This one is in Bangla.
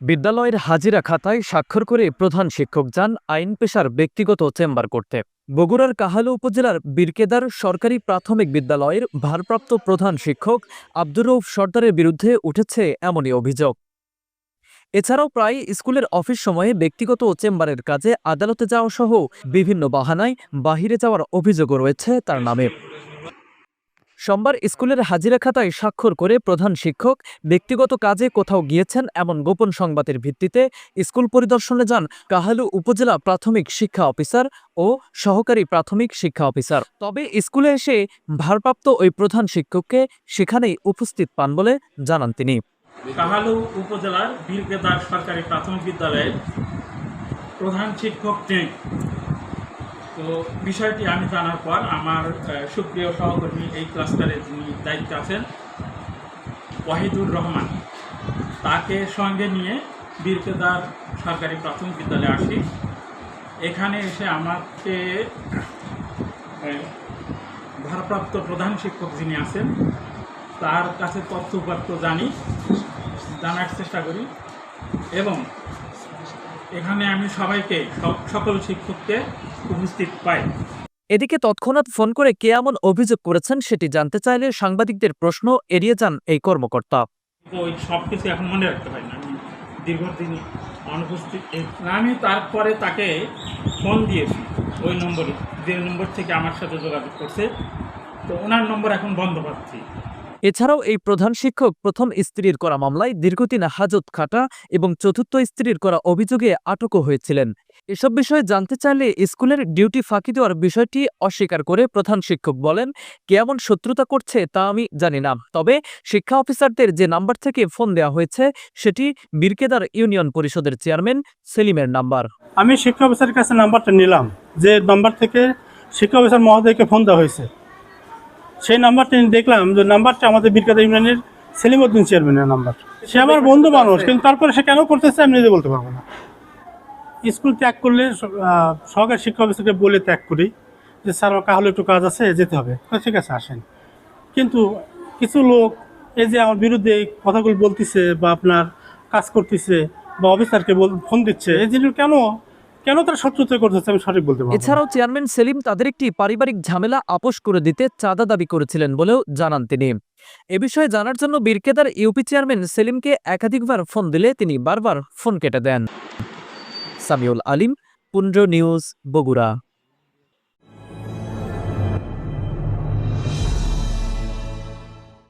বিদ্যালয়ের হাজিরা খাতায় স্বাক্ষর করে প্রধান শিক্ষক যান আইন পেশার ব্যক্তিগত চেম্বার করতে। বগুড়ার কাহালু উপজেলার বীরকেদার সরকারি প্রাথমিক বিদ্যালয়ের ভারপ্রাপ্ত প্রধান শিক্ষক আব্দুর রৌফ সর্দারের বিরুদ্ধে উঠেছে এমনই অভিযোগ। এছাড়াও প্রায় স্কুলের অফিস সময়ে ব্যক্তিগত চেম্বারের কাজে আদালতে যাওয়া সহ বিভিন্ন বাহানায় বাহিরে যাওয়ার অভিযোগও রয়েছে তার নামে। সোমবার স্কুলের হাজিরা খাতায় স্বাক্ষর করে প্রধান শিক্ষক ব্যক্তিগত কাজে কোথাও গিয়েছেন এমন গোপন সংবাদের ভিত্তিতে স্কুল পরিদর্শনে যান কাহালু উপজেলা প্রাথমিক শিক্ষা অফিসার ও সহকারী প্রাথমিক শিক্ষা অফিসার। তবে স্কুলে এসে ভারপ্রাপ্ত ওই প্রধান শিক্ষককে সেখানেই উপস্থিত পান বলে জানান তিনি। কাহালু উপজেলার বীরকেদার সরকারি প্রাথমিক বিদ্যালয়ের প্রধান শিক্ষক তো বিষয়টি আমি জানার পর আমার সুপ্রিয় সহকর্মী এই ক্লাস্টারে যিনি দায়িত্বে আছেন, ওয়াহিদুর রহমান। তাকে সঙ্গে নিয়ে বীরকেদার সরকারি প্রাথমিক বিদ্যালয়ে আসি। এখানে এসে আমাকে ভারপ্রাপ্ত প্রধান শিক্ষক যিনি আছেন, তার কাছে তথ্য উপাত্ত জানি, জানার চেষ্টা করি এবং এখানে আমি সবাইকে সকল শিক্ষককে উপস্থিত পাই। এদিকে তৎক্ষণাৎ ফোন করে কে এমন অভিযোগ করেছেন সেটি জানতে চাইলে সাংবাদিকদের প্রশ্ন এড়িয়ে যান এই কর্মকর্তা। ওই সব কিছু এখন মনে রাখতে পারি না। আমি দীর্ঘদিন অনুপস্থিত আমি তারপরে তাকে ফোন দিয়েছি ওই নম্বরে যে নম্বর থেকে আমার সাথে যোগাযোগ করছে। তো ওনার নম্বর এখন বন্ধ পাচ্ছি। এছাড়াও এই প্রধান শিক্ষক প্রথম স্ত্রীর করা মামলায় দীর্ঘদিন হাজত খাটা এবং চতুর্থ স্ত্রীর করা অভিযোগে আটকও হয়েছিলেন। এসব বিষয়ে জানতে চাইলে স্কুলের ডিউটি ফাঁকি দেওয়ার বিষয়টি অস্বীকার করে প্রধান শিক্ষক বলেন কেমন শত্রুতা করছে তা আমি জানি না। তবে শিক্ষা অফিসারদের যে নাম্বার থেকে ফোন দেওয়া হয়েছে, সেটি বীরকেদার ইউনিয়ন পরিষদের চেয়ারম্যান সেলিমের নাম্বার। আমি শিক্ষা অফিসারের কাছে নাম্বারটা নিলাম, যে নাম্বার থেকে শিক্ষা অফিসার মহোদয়কে ফোন দেওয়া হয়েছে। সেই নাম্বারটা দেখলাম যে নাম্বারটা আমাদের বীরকাদা ইউনিয়নের সেলিমউদ্দিন চেয়ারম্যানের নাম্বার। সে আমার বন্ধু মানুষ, কিন্তু তারপরে সে কেন করতেছে আমি নিজে বলতে পারব না। স্কুল ত্যাগ করলে সহকারী শিক্ষা অফিসারকে বলে ত্যাগ করি যে, স্যার, আমার কাহলে একটু কাজ আছে, যেতে হবে। ঠিক আছে, আসেন। কিন্তু কিছু লোক এই যে আমার বিরুদ্ধে কথাগুলো বলতেছে বা আপনার কাজ করতেছে বা অফিসারকে বল- ফোন দিচ্ছে, এই জিনিস কেন কেন তারা শত্রুতা করতেছে আমি সঠিক বলতে পারব এছাড়াও চেয়ারম্যান সেলিম তাদের একটি পারিবারিক ঝামেলা আপোষ করে দিতে চাঁদা দাবি করেছিলেন বলেও জানান তিনি। এ বিষয়ে জানার জন্য বীরকেদার ইউপি চেয়ারম্যান সেলিমকে একাধিকবার ফোন দিলে তিনি বারবার ফোন কেটে দেন। সামিউল আলিম, পুন্ড্র নিউজ, বগুড়া।